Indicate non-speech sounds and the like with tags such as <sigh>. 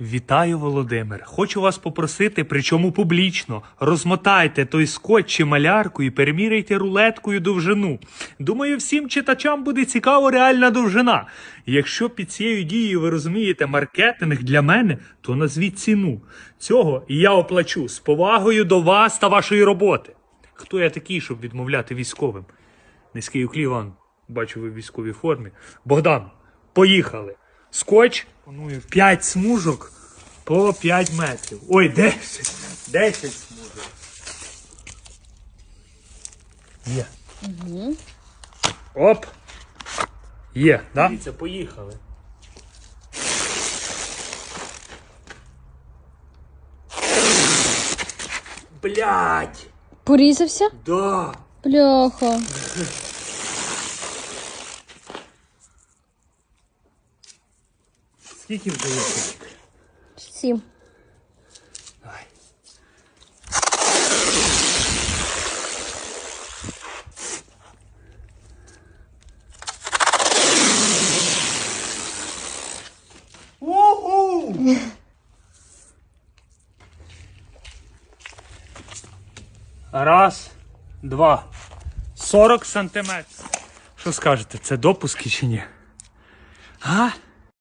Вітаю, Володимир. Хочу вас попросити, причому публічно, розмотайте той скотч чи малярку і переміряйте рулеткою довжину. Думаю, всім читачам буде цікаво реальна довжина. Якщо під цією дією ви розумієте маркетинг для мене, то назвіть ціну. Цього я оплачу з повагою до вас та вашої роботи. Хто я такий, щоб відмовляти військовим? Низький уклін бачу, ви в військовій формі. Богдан, поїхали. Скотч, пропоную 5 смужок по 5 метрів. Ой, 10. 10 смужок. Є. Оп. Є, да? Дивіться, поїхали. Блять! Порізався? Да! Бляха. <laughs> Скільки вдається? Сім. Давай. Уху! Раз, два. 40 сантиметрів. Що скажете, це допуски чи ні? А?